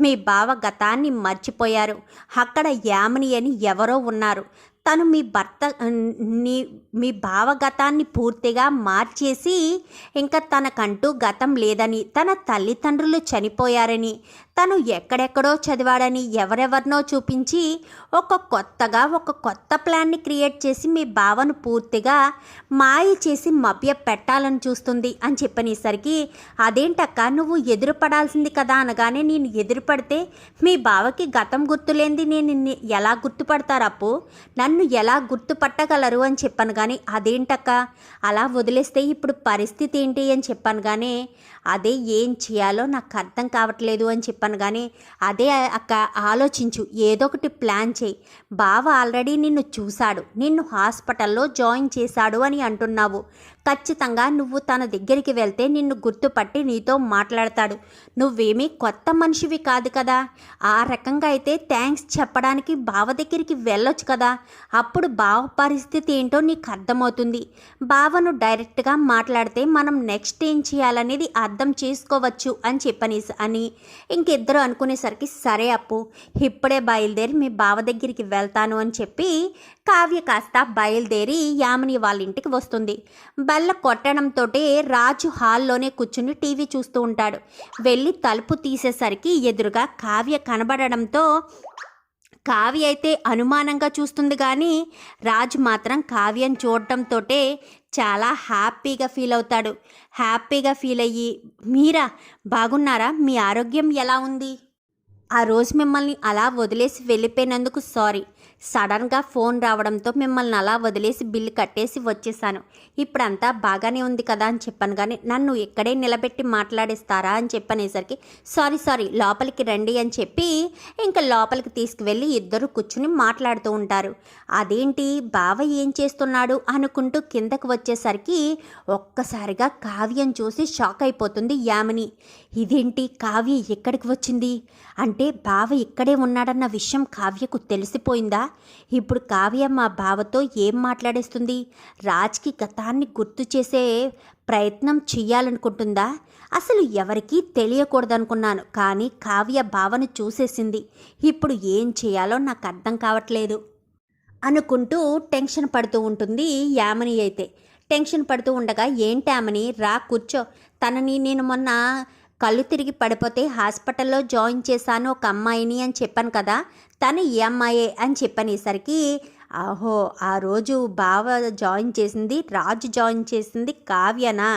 మీ బావ గతాన్ని మర్చిపోయారు. అక్కడ యామిని అని ఎవరో ఉన్నారు. తను మీ భర్త నీ మీ భావగతాన్ని పూర్తిగా మార్చేసి ఇంకా తనకంటూ గతం లేదని తన తల్లిదండ్రులు చనిపోయారని తను ఎక్కడెక్కడో చదివాడని ఎవరెవరినో చూపించి ఒక కొత్తగా ఒక కొత్త ప్లాన్ని క్రియేట్ చేసి మీ బావను పూర్తిగా మాయ చేసి మభ్య పెట్టాలని చూస్తుంది అని చెప్పనేసరికి అదేంటక్క నువ్వు ఎదురుపడాల్సింది కదా అనగానే నేను ఎదురుపడితే మీ బావకి గతం గుర్తులేంది నేను ఎలా గుర్తుపడతారప్పు? నన్ను ఎలా గుర్తుపట్టగలరు? అని చెప్పాను కానీ అదేంటక్క అలా వదిలేస్తే ఇప్పుడు పరిస్థితి ఏంటి? అని చెప్పాను కానీ అదే ఏం చేయాలో నాకు అర్థం కావట్లేదు అని చెప్పి చెప్పాను కానీ అదే అక్క ఆలోచించు. ఏదో ఒకటి ప్లాన్ చేయి. బావ ఆల్రెడీ నిన్ను చూశాడు. నిన్ను హాస్పిటల్లో జాయిన్ చేశాడు అని అంటున్నావు. ఖచ్చితంగా నువ్వు తన దగ్గరికి వెళ్తే నిన్ను గుర్తుపట్టి నీతో మాట్లాడతాడు. నువ్వేమీ కొత్త మనిషివి కాదు కదా. ఆ రకంగా అయితే థ్యాంక్స్ చెప్పడానికి బావ దగ్గరికి వెళ్ళొచ్చు కదా. అప్పుడు బావ పరిస్థితి ఏంటో నీకు అర్థమవుతుంది. బావను డైరెక్ట్గా మాట్లాడితే మనం నెక్స్ట్ ఏం చేయాలనేది అర్థం చేసుకోవచ్చు అని చెప్పనీస్ అని. ఇంకిద్దరు అనుకునేసరికి సరే అప్పు ఇప్పుడే బయలుదేరి మీ బావ దగ్గరికి వెళ్తాను అని చెప్పి కావ్య కాస్త బయలుదేరి యామిని వాళ్ళ ఇంటికి వస్తుంది. బల్ల కొట్టడంతో రాజు హాల్లోనే కూర్చుని టీవీ చూస్తూ ఉంటాడు. వెళ్ళి తలుపు తీసేసరికి ఎదురుగా కావ్య కనబడడంతో కావ్య అయితే అనుమానంగా చూస్తుంది కానీ రాజు మాత్రం కావ్యం చూడటంతో చాలా హ్యాపీగా ఫీల్ అవుతాడు. హ్యాపీగా ఫీల్ అయ్యి మీరా బాగున్నారా? మీ ఆరోగ్యం ఎలా ఉంది? ఆ రోజు మిమ్మల్ని అలా వదిలేసి వెళ్ళిపోయినందుకు సారీ. సడన్గా ఫోన్ రావడంతో మిమ్మల్ని అలా వదిలేసి బిల్లు కట్టేసి వచ్చేసాను. ఇప్పుడంతా బాగానే ఉంది కదా అని చెప్పాను కానీ నన్ను ఇక్కడే నిలబెట్టి మాట్లాడేస్తారా అని చెప్పనేసరికి సారీ సారీ లోపలికి రండి అని చెప్పి ఇంకా లోపలికి తీసుకువెళ్ళి ఇద్దరు కూర్చుని మాట్లాడుతూ ఉంటారు. అదేంటి బావ ఏం చేస్తున్నాడు? అనుకుంటూ కిందకు వచ్చేసరికి ఒక్కసారిగా కావ్యం చూసి షాక్ అయిపోతుంది యామిని. ఇదేంటి కావ్య ఎక్కడికి వచ్చింది? అంటే బావ ఇక్కడే ఉన్నాడన్న విషయం కావ్యకు తెలిసిపోయిందా? ఇప్పుడు కావ్య మా బావతో ఏం మాట్లాడేస్తుంది? రాజ్కి గతాన్ని గుర్తు చేసే ప్రయత్నం చెయ్యాలనుకుంటుందా? అసలు ఎవరికీ తెలియకూడదనుకున్నాను కానీ కావ్య భావను చూసేసింది. ఇప్పుడు ఏం చేయాలో నాకు అర్థం కావట్లేదు. అనుకుంటూ టెన్షన్ పడుతూ ఉంటుంది యామని అయితే. టెన్షన్ పడుతూ ఉండగా ఏంటామని రా కూర్చో. తనని నేను మొన్న కళ్ళు తిరిగి పడిపోతే హాస్పిటల్లో జాయిన్ చేశాను ఒక అమ్మాయిని అని చెప్పాను కదా తను ఈ అమ్మాయే అని చెప్పనేసరికి ఆహో ఆ రోజు బావ జాయిన్ చేసింది రాజు జాయిన్ చేసింది కావ్యనా?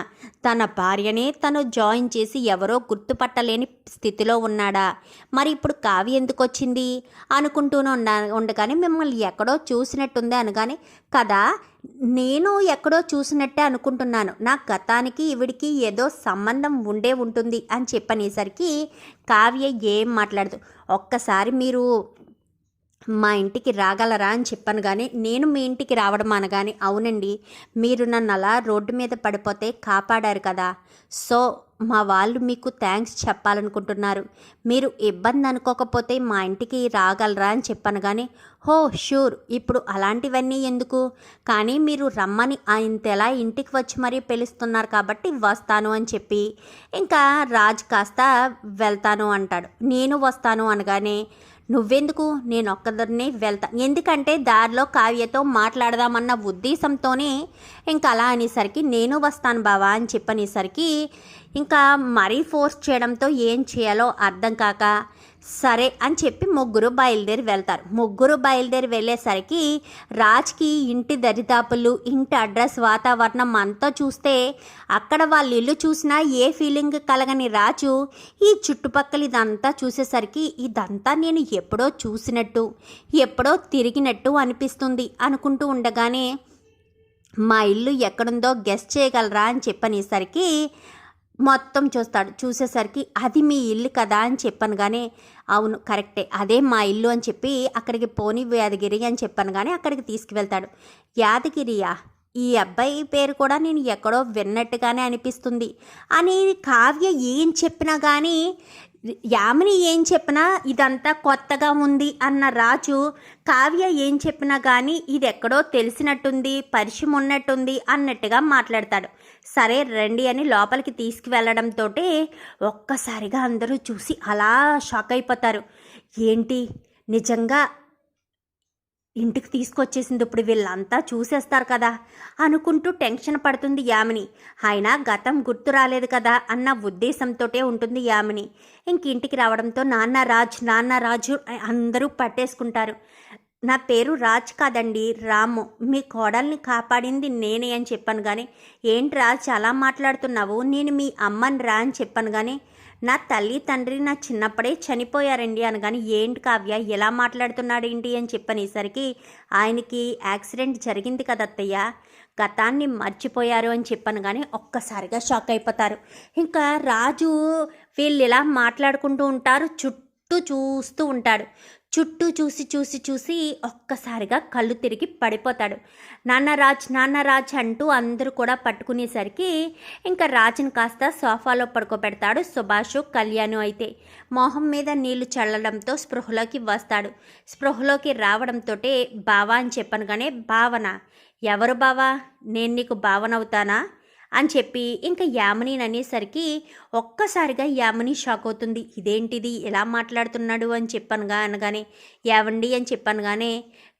తన భార్యనే తను జాయిన్ చేసి ఎవరో గుర్తుపట్టలేని స్థితిలో ఉన్నాడా? మరి ఇప్పుడు కావ్య ఎందుకు వచ్చింది అనుకుంటూనే ఉండ ఉండగానే మిమ్మల్ని ఎక్కడో చూసినట్టుంది అనగానే కదా నేను ఎక్కడో చూసినట్టే అనుకుంటున్నాను. నా గతానికి ఇవిడికి ఏదో సంబంధం ఉండే ఉంటుంది అని చెప్పనేసరికి కావ్య ఏం మాట్లాడదు. ఒక్కసారి మీరు మా ఇంటికి రాగలరా అని చెప్పాను కానీ నేను మీ ఇంటికి రావడం అనగానే అవునండి మీరు నన్ను అలా రోడ్డు మీద పడిపోతే కాపాడారు కదా. సో మా వాళ్ళు మీకు థ్యాంక్స్ చెప్పాలనుకుంటున్నారు. మీరు ఇబ్బంది అనుకోకపోతే మా ఇంటికి రాగలరా అని చెప్పాను కానీ హో షూర్ ఇప్పుడు అలాంటివన్నీ ఎందుకు? కానీ మీరు రమ్మని ఇంతెలా ఇంటికి వచ్చి మరీ పిలుస్తున్నారు కాబట్టి వస్తాను అని చెప్పి ఇంకా రాజ్ కాస్త వెళ్తాను అంటాడు. నేను వస్తాను అనగానే నువ్వెందుకు? నేను ఒక్కదరినే వెళ్తా. ఎందుకంటే దారిలో కావ్యతో మాట్లాడదామన్న ఉద్దేశంతోనే ఇంకా అలా అనేసరికి నేను వస్తాను బావా అని చెప్పనేసరికి ఇంకా మరీ ఫోర్స్ చేయడంతో ఏం చేయాలో అర్థం కాక సరే అని చెప్పి ముగ్గురు బయలుదేరి వెళ్తారు. ముగ్గురు బయలుదేరి వెళ్ళేసరికి రాజ్కి ఇంటి దరిదాపులు ఇంటి అడ్రస్ వాతావరణం అంతా చూస్తే అక్కడ వాళ్ళ ఇల్లు చూసినా ఏ ఫీలింగ్ కలగని రాజు ఈ చుట్టుపక్కల ఇదంతా చూసేసరికి ఇదంతా నేను ఎప్పుడో చూసినట్టు ఎప్పుడో తిరిగినట్టు అనిపిస్తుంది అనుకుంటూ ఉండగానే మా ఇల్లు ఎక్కడుందో గెస్ట్ చేయగలరా? అని చెప్పనేసరికి మొత్తం చూస్తాడు. చూసేసరికి అది మీ ఇల్లు కదా అని చెప్పాను కానీ అవును కరెక్టే. అదే మా ఇల్లు అని చెప్పి అక్కడికి పోని యాదగిరి అని చెప్పాను కానీ అక్కడికి తీసుకువెళ్తాడు. యాదగిరియా ఈ అబ్బాయి పేరు కూడా నేను ఎక్కడో విన్నట్టుగానే అనిపిస్తుంది. అని కావ్య ఏం చెప్పినా కానీ యామిని ఏం చెప్పినా ఇదంతా కొత్తగా ఉంది అన్న రాజు కావ్య ఏం చెప్పినా కానీ ఇది ఎక్కడో తెలిసినట్టుంది పరిచయం ఉన్నట్టుంది అన్నట్టుగా మాట్లాడతాడు. సరే రండి అని లోపలికి తీసుకువెళ్ళడంతో ఒక్కసారిగా అందరూ చూసి అలా షాక్ అయిపోతారు. ఏంటి? నిజంగా ఇంటికి తీసుకొచ్చేసింది ఇప్పుడు వీళ్ళంతా చూసేస్తారు కదా అనుకుంటూ టెన్షన్ పడుతుంది యామిని. ఆయన గతం గుర్తు రాలేదు కదా అన్న ఉద్దేశంతోటే ఉంటుంది యామిని. ఇంక ఇంటికి రావడంతో నాన్న రాజ్ నాన్న రాజు అందరూ పట్టేసుకుంటారు. నా పేరు రాజ్ కాదండి రాము. మీ కోడల్ని కాపాడింది నేనే అని చెప్పాను కానీ ఏంటి రాజ్ అలా మాట్లాడుతున్నావు? నేను మీ అమ్మని రా అని చెప్పాను కానీ నా తల్లి తండ్రి నా చిన్నప్పుడే చనిపోయారండి అనగాని ఏంటి కావ్య? ఎలా మాట్లాడుతున్నాడు ఏంటి అని చెప్పనేసరికి ఆయనకి యాక్సిడెంట్ జరిగింది కదా అత్తయ్య. గతాన్ని మర్చిపోయారు అని చెప్పాను కానీ ఒక్కసారిగా షాక్ అయిపోతారు. ఇంకా రాజు వీళ్ళు ఇలా మాట్లాడుకుంటూ ఉంటారు చుట్టూ చూస్తూ ఉంటాడు. చుట్టూ చూసి చూసి చూసి ఒక్కసారిగా కళ్ళు తిరిగి పడిపోతాడు. నాన్న రాజ్ నాన్న అంటూ అందరూ కూడా పట్టుకునేసరికి ఇంకా రాజుని కాస్త సోఫాలో పడుకోబెడతాడు సుభాషు కళ్యాణు అయితే. మొహం మీద నీళ్ళు చల్లడంతో స్పృహలోకి వస్తాడు. స్పృహలోకి రావడంతో బావా అని చెప్పాను కానీ భావన ఎవరు బావా? నేను నీకు భావన అవుతానా అని చెప్పి ఇంకా యామిని అనేసరికి ఒక్కసారిగా యామిని షాక్ అవుతుంది. ఇదేంటిది? ఎలా మాట్లాడుతున్నాడు అని చెప్పనుగా అనగానే యావండి అని చెప్పనుగానే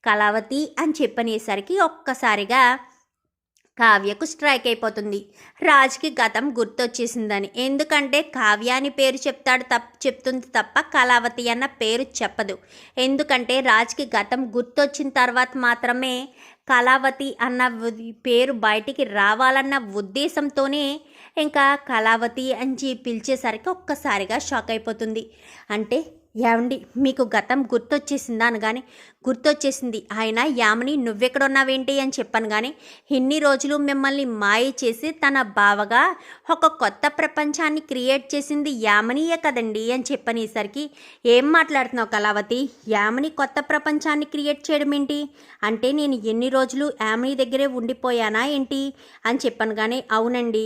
కళావతి అని చెప్పనేసరికి ఒక్కసారిగా కావ్యకు స్ట్రైక్ అయిపోతుంది. రాజ్కి గతం గుర్తొచ్చేసిందని. ఎందుకంటే కావ్య అని పేరు చెప్తాడు తప్ప చెప్తుంది తప్ప కళావతి అన్న పేరు చెప్పదు. ఎందుకంటే రాజ్కి గతం గుర్తొచ్చిన తర్వాత మాత్రమే కళావతి అన్న పేరు బయటికి రావాలన్న ఉద్దేశంతోనే ఇంకా కళావతి అని పిలిచేసరికి ఒక్కసారిగా షాక్ అయిపోతుంది. అంటే ఏమండి మీకు గతం గుర్తొచ్చేసిందా అనగానే గుర్తొచ్చేసింది. ఆయన యామిని నువ్వెక్కడున్నావేంటి అని చెప్పాను కానీ ఇన్ని రోజులు మిమ్మల్ని మాయ చేసి తన బావగా ఒక కొత్త ప్రపంచాన్ని క్రియేట్ చేసింది యామనీయే కదండి అని చెప్పనేసరికి ఏం మాట్లాడుతున్నావు కళావతి? యామిని కొత్త ప్రపంచాన్ని క్రియేట్ చేయడం ఏంటి అంటే నేను ఎన్ని రోజులు యామిని దగ్గరే ఉండిపోయానా ఏంటి? అని చెప్పాను కానీ అవునండి.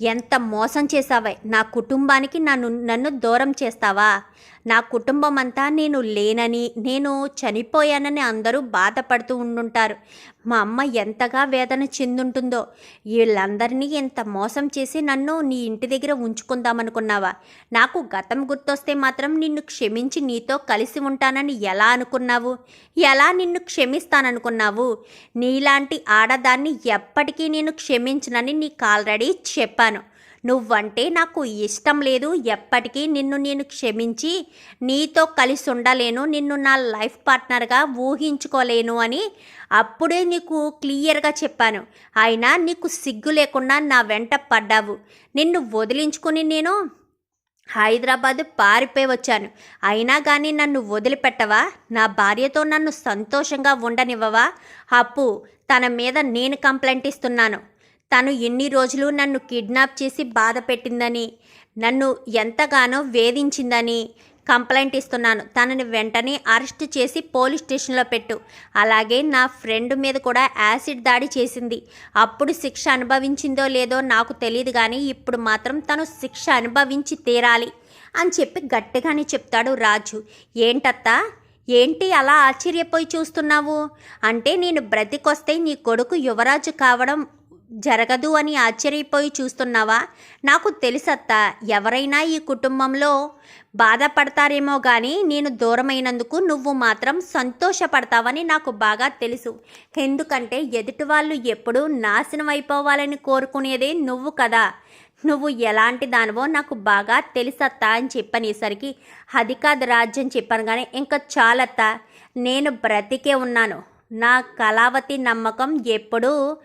ఎంత మోసం చేసావే నా కుటుంబానికి నన్ను నన్ను దూరం చేస్తావా? నా కుటుంబం అంతా నేను లేనని నేను చనిపోయానని అందరూ బాధపడుతూ ఉండుంటారు. మా అమ్మ ఎంతగా వేదన చెందుంటుందో. వీళ్ళందరినీ ఇంత మోసం చేసి నన్ను నీ ఇంటి దగ్గర ఉంచుకుందామనుకున్నావా? నాకు గతం గుర్తొస్తే మాత్రం నిన్ను క్షమించి నీతో కలిసి ఉంటానని ఎలా అనుకున్నావు? ఎలా నిన్ను క్షమిస్తాననుకున్నావు? నీలాంటి ఆడదాన్ని ఎప్పటికీ నేను క్షమించనని నీకు ఆల్రెడీ చెప్పాను. నువ్వంటే నాకు ఇష్టం లేదు. ఎప్పటికీ నిన్ను నేను క్షమించి నీతో కలిసి ఉండలేను నిన్ను నా లైఫ్ పార్ట్నర్గా ఊహించుకోలేను అని అప్పుడే నీకు క్లియర్గా చెప్పాను. అయినా నీకు సిగ్గు లేకుండా నా వెంట పడ్డావు. నిన్ను వదిలించుకుని నేను హైదరాబాద్ పారిపోయి వచ్చాను. అయినా కానీ నన్ను వదిలిపెట్టవా? నా భార్యతో నన్ను సంతోషంగా ఉండనివ్వవా? అప్పు తన మీద నేను కంప్లైంట్ ఇస్తున్నాను. తను ఎన్ని రోజులు నన్ను కిడ్నాప్ చేసి బాధ పెట్టిందని నన్ను ఎంతగానో వేధించిందని కంప్లైంట్ ఇస్తున్నాను. తనని వెంటనే అరెస్ట్ చేసి పోలీస్ స్టేషన్లో పెట్టు. అలాగే నా ఫ్రెండ్ మీద కూడా యాసిడ్ దాడి చేసింది. అప్పుడు శిక్ష అనుభవించిందో లేదో నాకు తెలియదు కానీ ఇప్పుడు మాత్రం తను శిక్ష అనుభవించి తీరాలి అని చెప్పి గట్టిగానే చెప్తాడు రాజు. ఏంటత్తా? ఏంటి అలా ఆశ్చర్యపోయి చూస్తున్నావు? అంటే నేను బ్రతికొస్తే నీ కొడుకు యువరాజు కావడం జరగదు అని ఆశ్చర్యపోయి చూస్తున్నావా? నాకు తెలుసత్తా ఎవరైనా ఈ కుటుంబంలో బాధపడతారేమో కానీ నేను దూరమైనందుకు నువ్వు మాత్రం సంతోషపడతావని నాకు బాగా తెలుసు. ఎందుకంటే ఎదుటి వాళ్ళు ఎప్పుడూ నాశనం అయిపోవాలని కోరుకునేదే నువ్వు కదా. నువ్వు ఎలాంటి దానివో నాకు బాగా తెలుసత్తా అని చెప్పనేసరికి అది కాదు రాజ్యం చెప్పాను కానీ ఇంకా చాలత్తా. నేను బ్రతికే ఉన్నాను. నా కళావతి నమ్మకం ఎప్పుడూ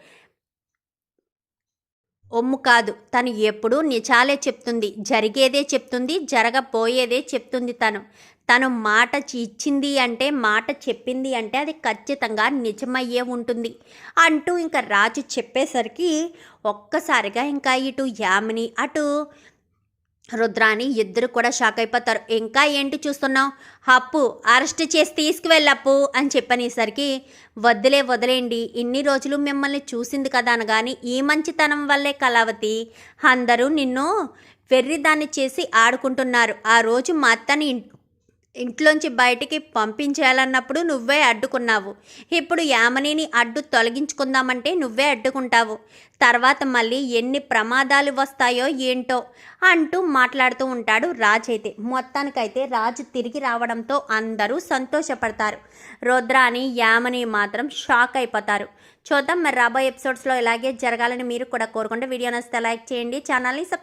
ఒమ్ము కాదు తను ఎప్పుడూ నిజాలే చెప్తుంది జరిగేదే చెప్తుంది జరగబోయేదే చెప్తుంది తను. తను మాట ఇచ్చింది అంటే మాట చెప్పింది అంటే అది ఖచ్చితంగా నిజమయ్యే ఉంటుంది. అంటూ ఇంకా రాజు చెప్పేసరికి ఒక్కసారిగా ఇంకా ఇటు యామిని అటు రుద్రాని ఇద్దరు కూడా షాక్ అయిపోతారు. ఇంకా ఏంటి చూస్తున్నావు? అప్పు అరెస్ట్ చేసి తీసుకువెళ్ళప్పు అని చెప్పనేసరికి వద్దులే వదిలేండి ఇన్ని రోజులు మిమ్మల్ని చూసింది కదా అనగాని ఈ మంచితనం వల్లే కళావతి. అందరూ నిన్ను వెర్రిదాన్ని చేసి ఆడుకుంటున్నారు. ఆ రోజు మా అత్తని ఇంట్లోంచి బయటికి పంపించేయాలన్నప్పుడు నువ్వే అడ్డుకున్నావు. ఇప్పుడు యామనిని అడ్డు తొలగించుకుందామంటే నువ్వే అడ్డుకుంటావు. తర్వాత మళ్ళీ ఎన్ని ప్రమాదాలు వస్తాయో ఏంటో అంటూ మాట్లాడుతూ ఉంటాడు రాజ్ అయితే. మొత్తానికైతే రాజు తిరిగి రావడంతో అందరూ సంతోషపడతారు. రుద్రాని యామని మాత్రం షాక్ అయిపోతారు. చూద్దాం మరి రాబోయే ఎపిసోడ్స్లో ఇలాగే జరగాలని మీరు కూడా కోరుకుంటే వీడియో నచ్చితే లైక్ చేయండి ఛానల్ని సబ్